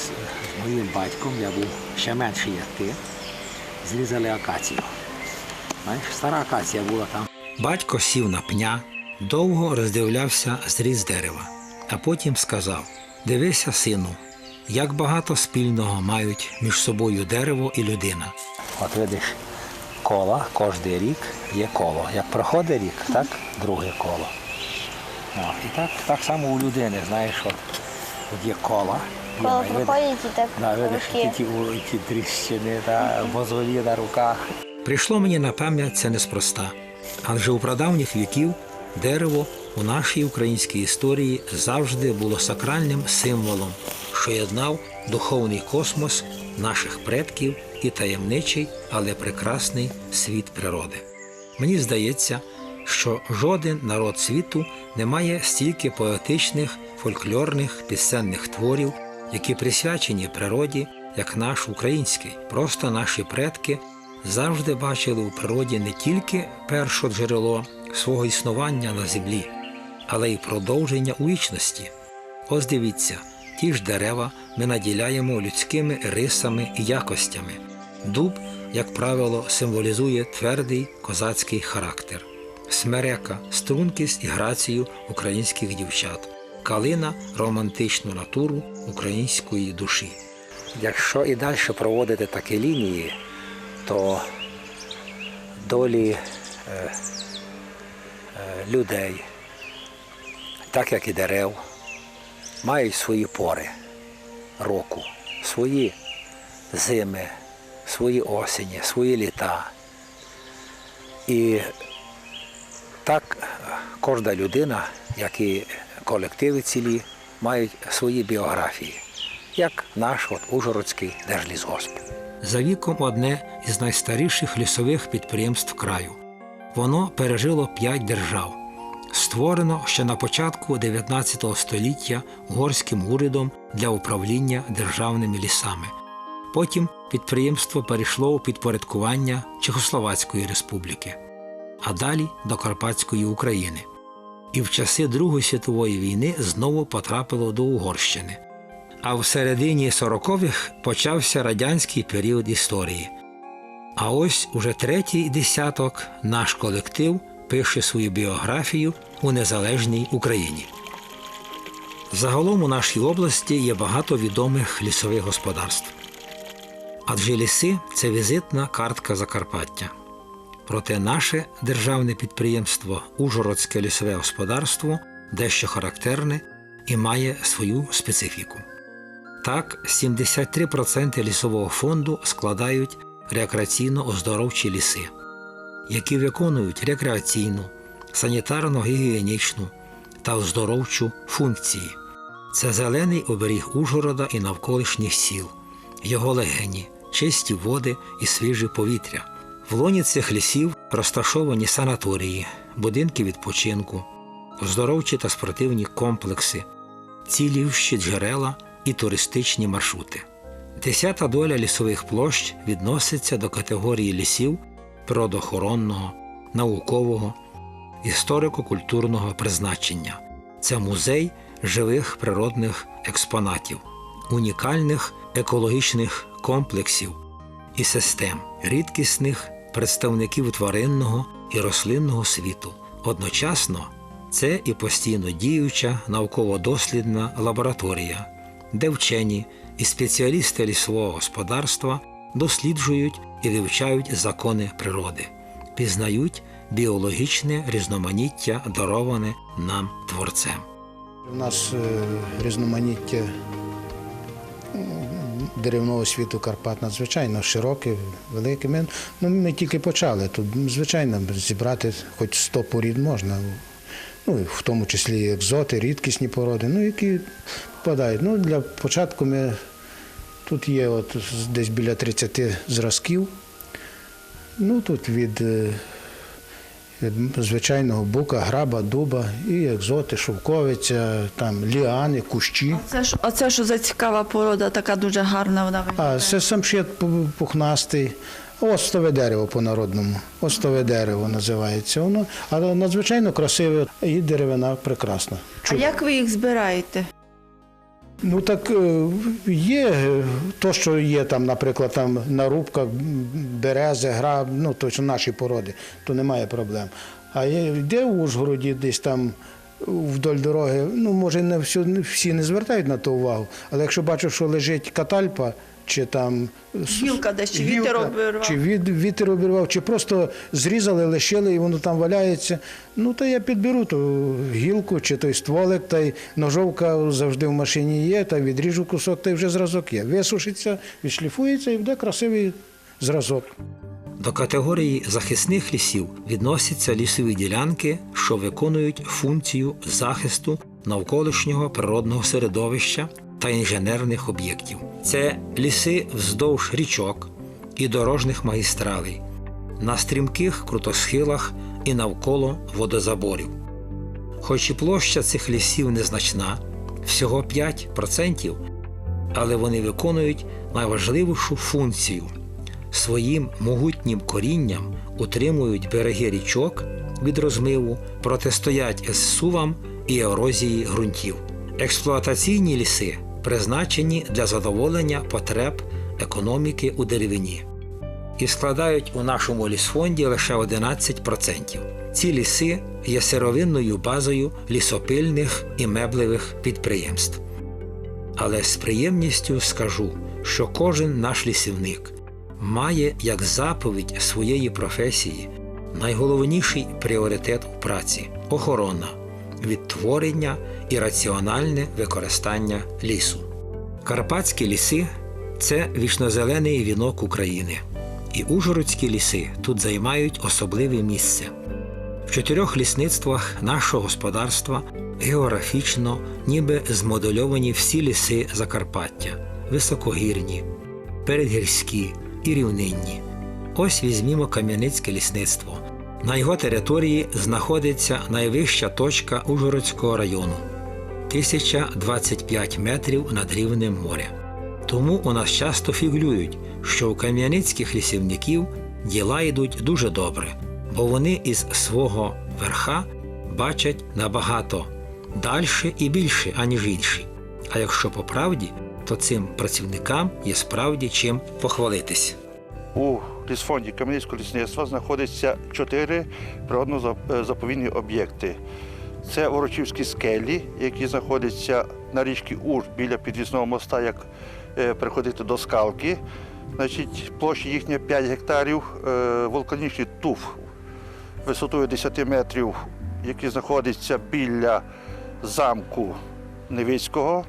з моїм батьком, я був ще менший, як ти, зрізали акацію. Знаєш, стара акація була там. Батько сів на пня, довго роздивлявся зріз дерева, а потім сказав: Дивися, сину, як багато спільного мають між собою дерево і людина. От видиш, кола кожен рік є коло. Як проходить рік, так друге коло. О, і так, так само у людини, знаєш, от, от є кола. Є, Коло проходять і так Да, видиш, ті, ті, ті тріщини, та мозолі на руках. Прийшло мені на пам'ять це неспроста. Адже у прадавніх віків дерево у нашій українській історії завжди було сакральним символом, що єднав духовний космос наших предків і таємничий, але прекрасний світ природи. Мені здається, що жоден народ світу не має стільки поетичних, фольклорних пісенних творів, які присвячені природі, як наш український. Просто наші предки завжди бачили у природі не тільки перше джерело свого існування на землі, але й продовження у вічності. Ось дивіться, ті ж дерева ми наділяємо людськими рисами і якостями. Дуб, як правило, символізує твердий козацький характер, смерека, стрункість і грацію українських дівчат, калина романтичну натуру української душі. Якщо і далі проводити такі лінії, то долі е, е, людей, так як і дерев, мають свої пори року, свої зими, свої осені, свої літа. І так кожна людина, як і колективи цілі, мають свої біографії, як наш от Ужгородський держлісгосп. За віком одне із найстаріших лісових підприємств краю. Воно пережило п'ять держав, створено ще на початку 19 століття угорським урядом для управління державними лісами. Потім підприємство перейшло у підпорядкування Чехословацької республіки, а далі до Карпатської України. І в часи Другої світової війни знову потрапило до Угорщини. А в середині 40-х почався радянський період історії. А ось уже третій десяток наш колектив пише свою біографію у незалежній Україні. Загалом у нашій області є багато відомих лісових господарств. Адже ліси це візитна картка Закарпаття. Проте наше державне підприємство Ужгородське лісове господарство дещо характерне і має свою специфіку. Так, 73% лісового фонду складають рекреаційно-оздоровчі ліси, які виконують рекреаційну, санітарно-гігієнічну та оздоровчу функції. Це зелений оберіг Ужгорода і навколишніх сіл, його легені, чисті води і свіже повітря. В лоні цих лісів розташовані санаторії, будинки відпочинку, оздоровчі та спортивні комплекси, цілющі джерела і туристичні маршрути. Десята доля лісових площ відноситься до категорії лісів природоохоронного, наукового, історико-культурного призначення. Це музей живих природних експонатів, унікальних екологічних комплексів і систем, рідкісних представників тваринного і рослинного світу. Одночасно це і постійно діюча науково-дослідна лабораторія, де вчені і спеціалісти лісового господарства досліджують і вивчають закони природи, пізнають біологічне різноманіття, дароване нам творцем. У нас е, різноманіття деревного світу Карпат надзвичайно широке, велике. Ми, ну, ми тільки почали. Тут, звичайно, зібрати хоч 100 порід можна. Ну, в тому числі екзоти, рідкісні породи, ну, які попадають. Ну, для початку ми тут є от десь біля 30 зразків. Ну, тут від, е, від звичайного бука, граба, дуба, і екзоти, шовковиця, там ліани, кущі. Це ж оце що за цікава порода, така дуже гарна вона А виглядає. це самшит пухнастий. Остове дерево по-народному. Остове дерево називається воно. Але надзвичайно красиве і деревина прекрасна. А як ви їх збираєте? Ну так е, є то, що є там, наприклад, там на рубках берези, граб, ну точно наші породи, то немає проблем. А де в Ужгороді десь там вдоль дороги, ну може не всі не звертають на то увагу, але якщо бачу, що лежить катальпа, чи там Гілка десь, чи вітер обірвав. чи від, вітер обірвав, чи просто зрізали, лишили і воно там валяється. Ну то я підберу ту гілку чи той стволик, та й ножовка завжди в машині є, та відріжу кусок, та й вже зразок є. Висушиться, відшліфується і буде красивий зразок. До категорії захисних лісів відносяться лісові ділянки, що виконують функцію захисту навколишнього природного середовища та інженерних об'єктів. Це ліси вздовж річок і дорожніх магістралей, на стрімких крутосхилах і навколо водозаборів. Хоч і площа цих лісів незначна, всього 5%, але вони виконують найважливішу функцію своїм могутнім корінням утримують береги річок від розмиву, протистоять зсувам і ерозії ґрунтів. Експлуатаційні ліси призначені для задоволення потреб економіки у деревині і складають у нашому лісфонді лише 11%. Ці ліси є сировинною базою лісопильних і меблевих підприємств. Але з приємністю скажу, що кожен наш лісівник має як заповідь своєї професії найголовніший пріоритет у праці охорона, відтворення і раціональне використання лісу. Карпатські ліси це вічнозелений вінок України, і ужгородські ліси тут займають особливе місце. В чотирьох лісництвах нашого господарства географічно ніби змодельовані всі ліси Закарпаття, високогірні, передгірські і рівнинні. Ось візьмімо Кам'яницьке лісництво. На його території знаходиться найвища точка Ужгородського району 1025 метрів над рівнем моря. Тому у нас часто фігулюють, що у кам'яницьких лісівників діла йдуть дуже добре, бо вони із свого верха бачать набагато дальше і більше, аніж інші. А якщо по правді, то цим працівникам є справді чим похвалитись. У лісфонді Кам'янського лісництва знаходиться чотири природно-заповідні об'єкти. Це Ворочівські скелі, які знаходяться на річці Уж біля підвісного моста, як е, приходити до скалки. Значить, площа їхня 5 гектарів, е, вулканічний туф висотою 10 метрів, який знаходиться біля замку Невицького.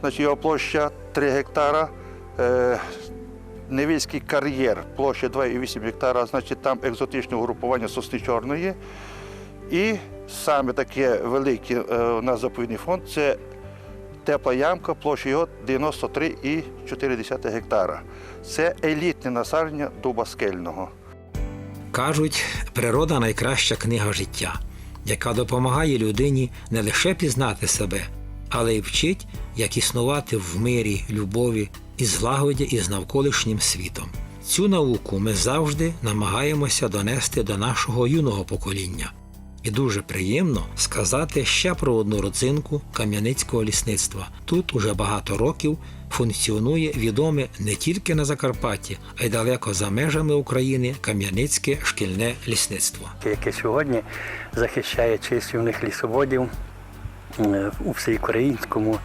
Значить, його площа 3 гектара. Е, Невільський кар'єр, площа 2,8 гектара, значить там екзотичне угрупування сосни чорної. І саме таке велике е, у нас заповідний фонд це тепла ямка, площа його 93,4 гектара. Це елітне насадження дуба скельного. Кажуть, природа найкраща книга життя, яка допомагає людині не лише пізнати себе, але й вчить, як існувати в мирі, любові і злагоді із навколишнім світом. Цю науку ми завжди намагаємося донести до нашого юного покоління. І дуже приємно сказати ще про одну родзинку кам'яницького лісництва. Тут уже багато років функціонує відоме не тільки на Закарпатті, а й далеко за межами України Кам'яницьке шкільне лісництво. яке сьогодні захищає честь юних лісоводів е, у всеукраїнському е,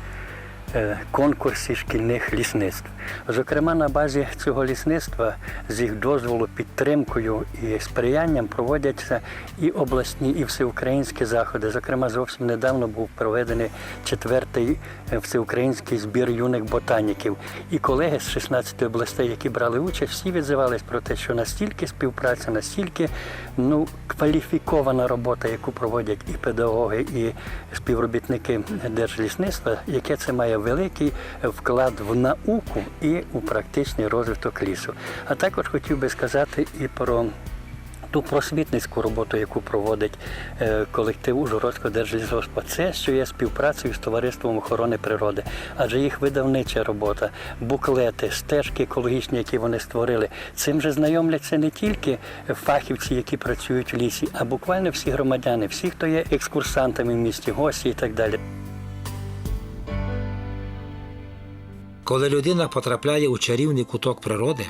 конкурсі шкільних лісництв. Зокрема, на базі цього лісництва з їх дозволу, підтримкою і сприянням проводяться і обласні, і всеукраїнські заходи. Зокрема, зовсім недавно був проведений четвертий е, всеукраїнський збір юних ботаніків. І колеги з 16 областей, які брали участь, всі відзивались про те, що настільки співпраця, настільки ну, кваліфікована робота, яку проводять і педагоги, і співробітники держлісництва, яке це має великий вклад в науку і у практичний розвиток лісу. А також хотів би сказати і про ту просвітницьку роботу, яку проводить е, колектив Ужгородського держлісгоспа, це що є співпрацею з товариством охорони природи, адже їх видавнича робота, буклети, стежки екологічні, які вони створили. Цим же знайомляться не тільки фахівці, які працюють в лісі, а буквально всі громадяни, всі, хто є екскурсантами в місті, гості і так далі. Коли людина потрапляє у чарівний куток природи,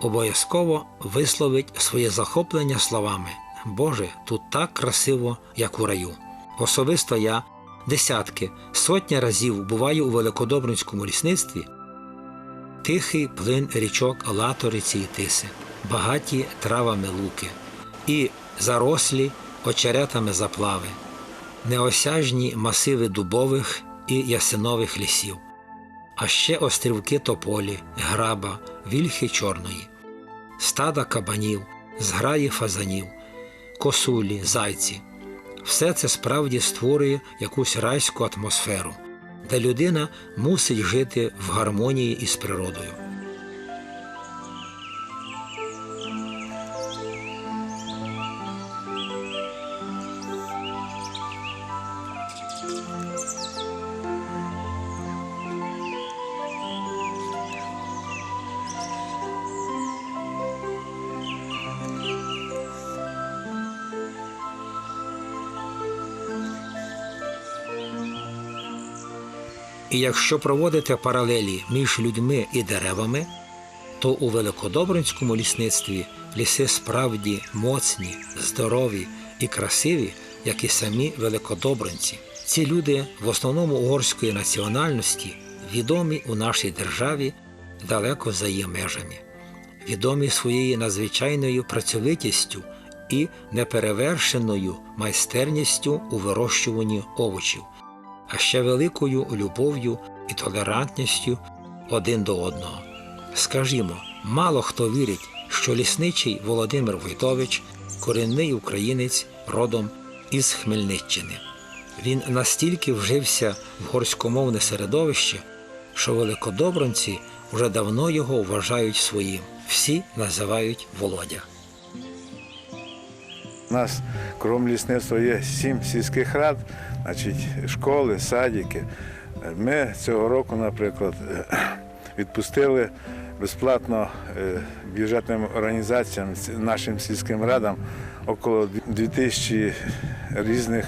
обов'язково висловить своє захоплення словами Боже, тут так красиво, як у раю. Особисто я десятки, сотні разів буваю у Великодобринському лісництві. Тихий плин річок Латориці і Тиси, багаті травами луки, і зарослі очеретами заплави, неосяжні масиви дубових і ясинових лісів, а ще острівки тополі, граба, вільхи чорної, стада кабанів, зграї фазанів, косулі, зайці. Все це справді створює якусь райську атмосферу, де людина мусить жити в гармонії із природою. І якщо проводити паралелі між людьми і деревами, то у Великодобринському лісництві ліси справді моцні, здорові і красиві, як і самі великодобринці. Ці люди, в основному угорської національності, відомі у нашій державі далеко за її межами, відомі своєю надзвичайною працьовитістю і неперевершеною майстерністю у вирощуванні овочів а ще великою любов'ю і толерантністю один до одного. Скажімо, мало хто вірить, що лісничий Володимир Войтович корінний українець родом із Хмельниччини. Він настільки вжився в горськомовне середовище, що великодобранці вже давно його вважають своїм. Всі називають Володя. У нас крім лісництва є сім сільських рад, значить, школи, садики. Ми цього року, наприклад, відпустили безплатно е, бюджетним організаціям, нашим сільським радам около 2000 різних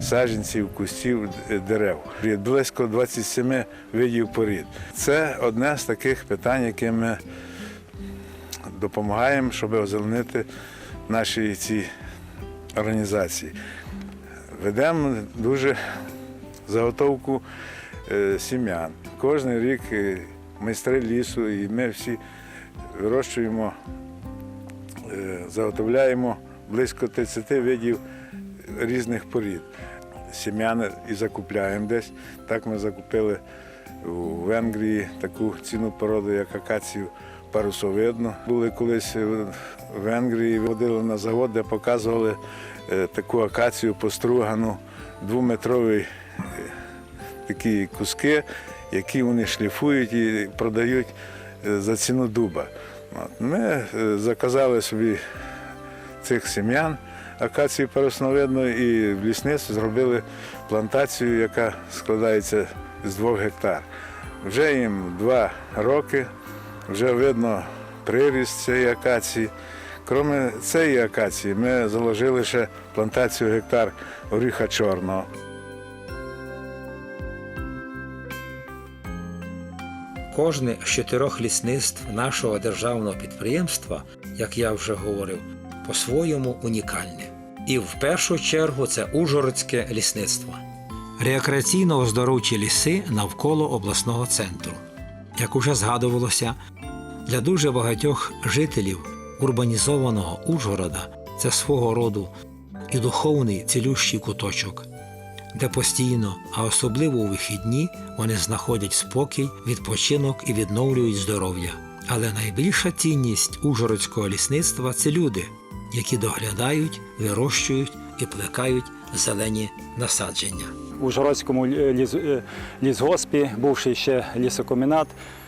саджанців, кустів, е, дерев. Близько 27 видів порід. Це одне з таких питань, яке ми допомагаємо, щоб озеленити наші ці організації. Ведемо дуже заготовку е, сім'ян. Кожен рік е, майстри лісу, і ми всі вирощуємо, е, заготовляємо близько 30 видів різних порід. Сім'яни і закупляємо десь. Так ми закупили у Венгрії таку цінну породу, як акацію парусовидну. Були колись в Венгрії, водили на завод, де показували таку акацію постругану, двометрові е, такі куски, які вони шліфують і продають е, за ціну дуба. Ми е, заказали собі цих сім'ян акації парусновидної і в лісництві зробили плантацію, яка складається з двох гектар. Вже їм два роки, вже видно приріст цієї акації. Крім цієї акації, ми заложили ще плантацію гектар оріха чорного. Кожне з чотирьох лісництв нашого державного підприємства, як я вже говорив, по-своєму унікальне. І в першу чергу це Ужгородське лісництво. Рекреаційно оздоровчі ліси навколо обласного центру. Як уже згадувалося, для дуже багатьох жителів урбанізованого Ужгорода це свого роду і духовний цілющий куточок, де постійно, а особливо у вихідні, вони знаходять спокій, відпочинок і відновлюють здоров'я. Але найбільша цінність ужгородського лісництва це люди, які доглядають, вирощують і плекають зелені насадження. у Жородському е, лісгоспі, бувший ще лісокомбінат, е,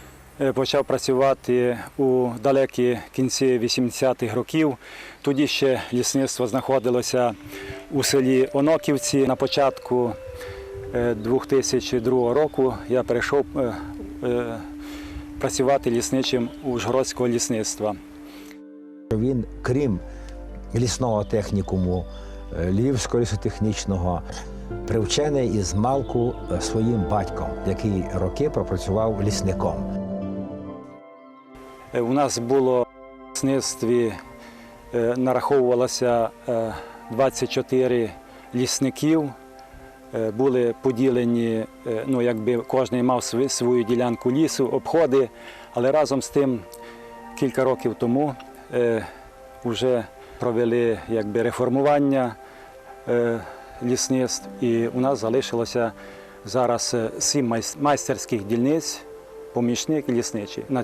почав працювати у далекі кінці 80-х років. Тоді ще лісництво знаходилося у селі Оноківці. На початку е, 2002 року я перейшов е, е, працювати лісничим у Жгородського лісництва. Він, крім лісного технікуму, е, Львівського лісотехнічного, привчений із малку е, своїм батьком, який роки пропрацював лісником. Е, У нас було в лісництві е, нараховувалося е, 24 лісників. Е, Були поділені, ну якби кожен мав свою ділянку лісу, обходи, але разом з тим кілька років тому вже провели якби реформування лісництв, і у нас залишилося зараз сім майс- майстерських дільниць, помічник і лісничі. На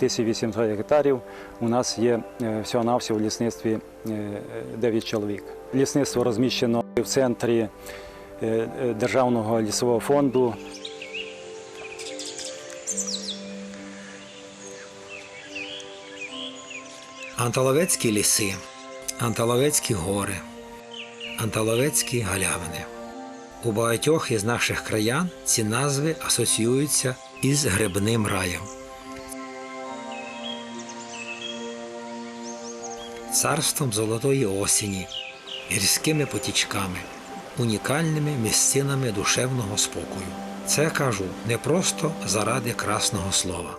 4800 гектарів у нас є е, всього-навсього в лісництві 9 чоловік. Лісництво розміщено в центрі е, е, Державного лісового фонду. Анталовецькі ліси, Анталовецькі гори, Анталовецькі галявини. У багатьох із наших краян ці назви асоціюються із грибним раєм. Царством золотої осені, гірськими потічками, унікальними місцинами душевного спокою. Це кажу не просто заради красного слова.